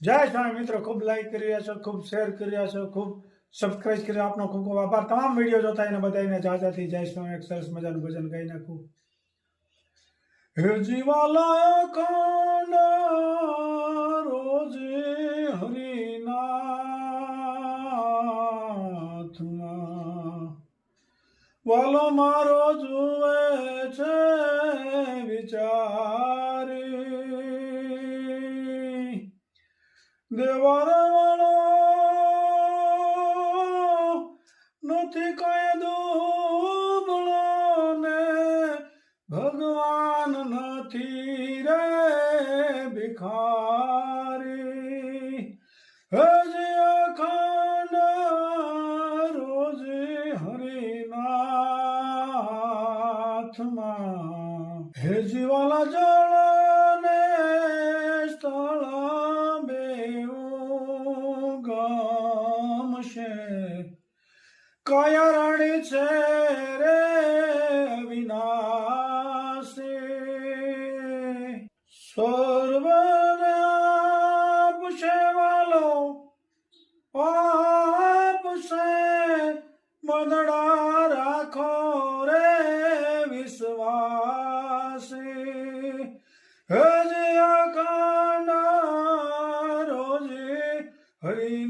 જય સ્વામી મિત્રો, ખૂબ લાઈક કરી રહ્યા છો, ખૂબ શેર કરી રહ્યા છો, ખૂબ સબસ્ક્રાઇબ કરી આપનો ખૂબ ખૂબ આભાર. તમામ વીડિયો જોતા એને બધાને જાજાથી જય સ્વામી. એક સરસ મજાનું ભજન ગાઈ નાખું. હે જીવાલા કાંડ રોજે હરિનાથમાં. વાલો મારો જુએ છે દેવર વાળો નથી કઈ દુબળો ને ભગવાન નથી રે ભિખારી. હજી અખંડ રોજ હરિનાથમાં. હે જીવાલા કયા રાણી છે રે વિનાશે. સર્વને આપશે વાલો, આપશે. મદડા રાખો રે વિશ્વાસે. હજ અખંડ રોજે હરિનાથમાં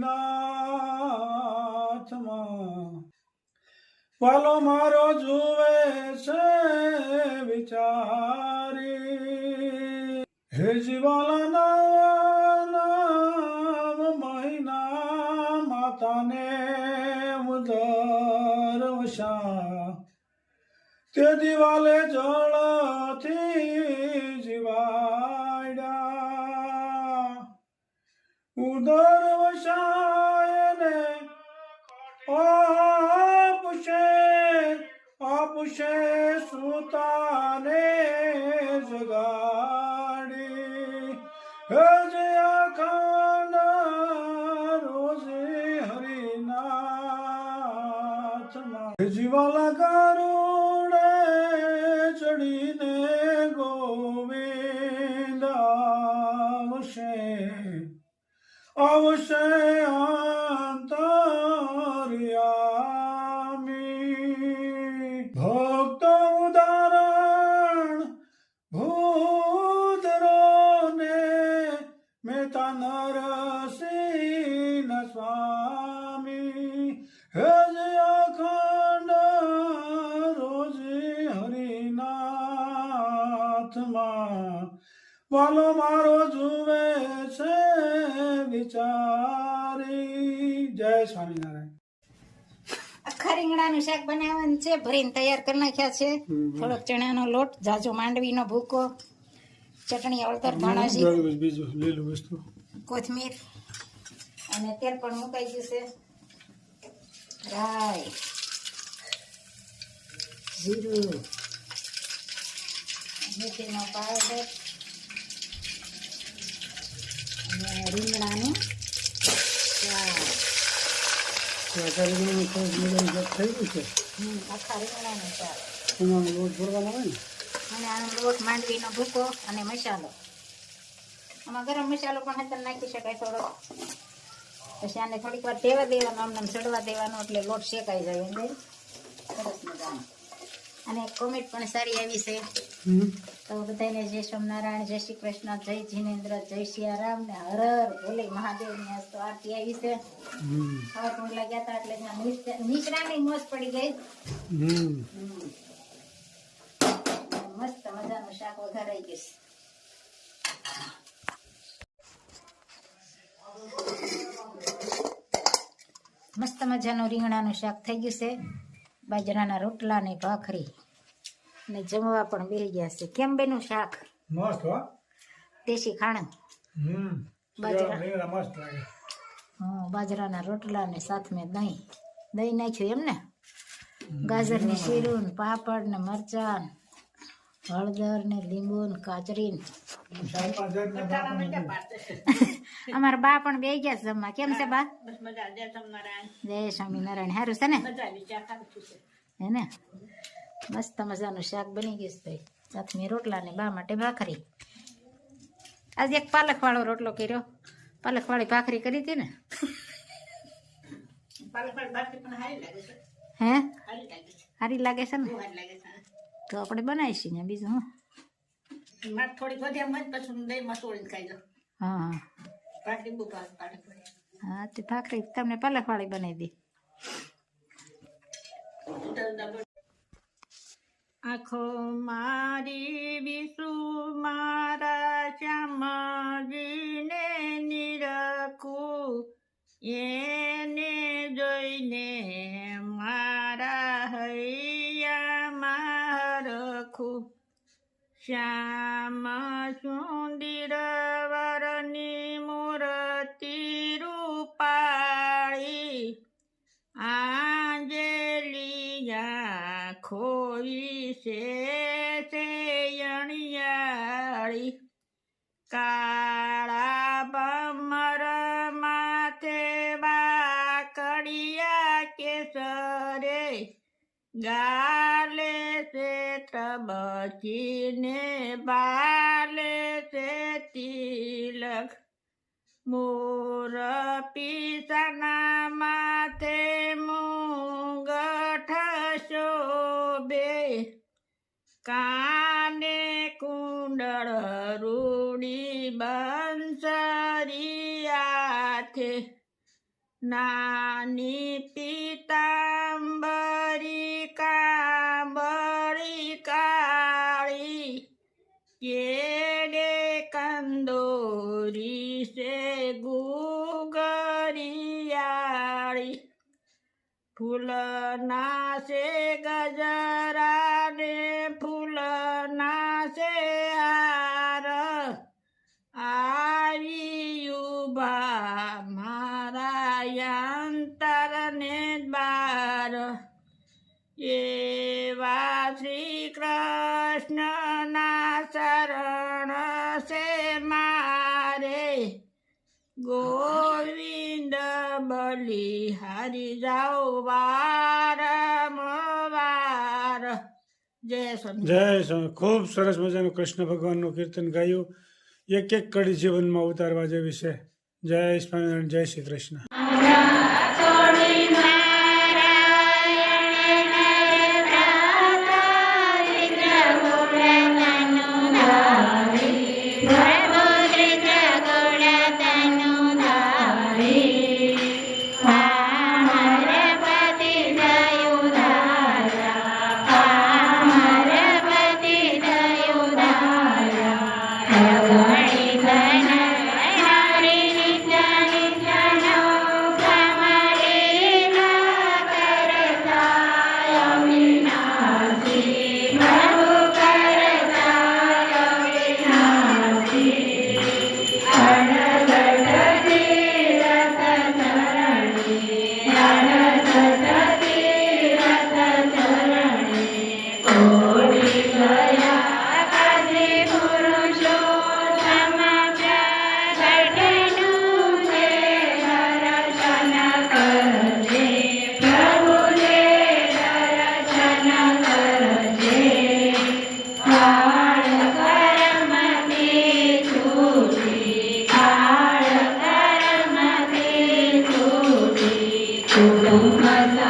વાલો મારો જુએ છે વિચારી. હે જીવાલાના નામ, મહિના માતાને ઉદર વશા તે દિવાલે જળથી જીવાડ્યા. ઉદર હરિનાથમાં જીવાલા હરિનાથમાં વાલો મારો જુએ છે વિચારી. જય સ્વામિનારાયણ. આખા રીંગણાનું શાક બનાવવાનું છે ભરીને તૈયાર કરી નાખ્યા છે. થોડોક ચણાનો લોટ જાજો માંડવીનો ભૂકો ચટણી હળદર ધાણાજી. બીજું લીલું વસ્તુ. કોથમીર અને તેલ પણ મુકાઈ ગયું છે રાઈ. જીરું. મેથીનો પાવડર અને રીંગણાનું શાકાહારી સરસ મજાનું થઈ ગયું છે આખા રીંગણાનું શાક. એમાં લોટ ભરવાનો હોય ને? અને આનો લોટ માંડવીનો ભૂકો અને મસાલો. આમાં ગરમ મસાલો પણ અંદર નાખી શકાય થોડો પછી આને થોડીક વાર દેવા દેવાનો આમને આમ સડવા દેવાનો એટલે લોટ શેકાઈ જાય અંદર સરસ મજાનો. અને કોમેન્ટ પણ સારી આવી છે. તો બધાને જય સ્વામિનારાયણ જય શ્રી કૃષ્ણ જય જીનેન્દ્ર જય સિયારામ ને હર હર ભોલે મહાદેવની આજ તો આરતી આવી છે. ખાવા ટુંડલા ગયા હતા એટલે નીચરાની મોજ પડી ગઈ. મસ્ત મજાનું શાક વઘારાઈ ગયું મસ્ત મજાનું રીંગણાનું શાક થઈ ગયું છે. બાજરાના રોટલા ને ભાખરી. ને જમવા પણ બેસી ગયા છે. કેમ બેનું શાક? મસ્ત હો. દેશી ખાણું? હમ. બાજરા. મસ્ત લાગે. હં બાજરાના રોટલા ને સાથ મેં દહીં. દહીં નાખ્યું એમ ને ગાજરની શીરું પાપડ ને મરચાં હળદર ને લીંબુ ને કાચરી અમારા બા પણ બે ગયા છે જમવા. કેમ છે બા? જય સ્વામિનારાયણ. સારું છે ને? હે ને? મસ્ત મજાનું શાક બની ગયું છે ભાઈ. સાથે રોટલા ને બા માટે ભાખરી. આજે એક પાલક વાળો રોટલો કર્યો. પાલક વાળી ભાખરી કરી હતી ને? પાલક પાલક બાકી પણ હારી લાગે છે. હે? હારી લાગે છે. સારી લાગે છે ને? બહુ હારી લાગે છે. તો આપણે બનાવીશું ને બીજું હું? મારે પછી દહીંમાં ખાઈ હા હા. ભાખરી બહુ ભાવે પાલક હા તે ભાખરી તમને પાલક બનાવી દી. આખો મારી વિશુ મારા શ્યામજીને નિરખું. એને જોઈને શ્યામ સુંદર વરની મૂર્તિ રૂપાળી આંજલિયા ખોઈ છે શેયણિયાળી કાળા બમર માથે બાકડિયા કેસરે ગાલે છે ત્રબચીને બાલે છે તિલક. મોર પિતાના માથે મુંગઠ શોભે કાને કુંડળ રૂડી બંસરી નાની પિતાંબરી કંદોરી સે ગુગરિયાળી. ફૂલના છે ગજરા ને ફૂલના છે હાર. આવી ઊભા મારા અંતરને બાર. એવા હારી જાઓ વારંવાર જય જય ખૂબ સરસ મજાનું કૃષ્ણ ભગવાનનું કીર્તન ગાયું. એક એક કડી જીવનમાં ઉતારવા જેવી છે. જય સ્વામિનારાયણ, જય શ્રી કૃષ્ણ. 就用徘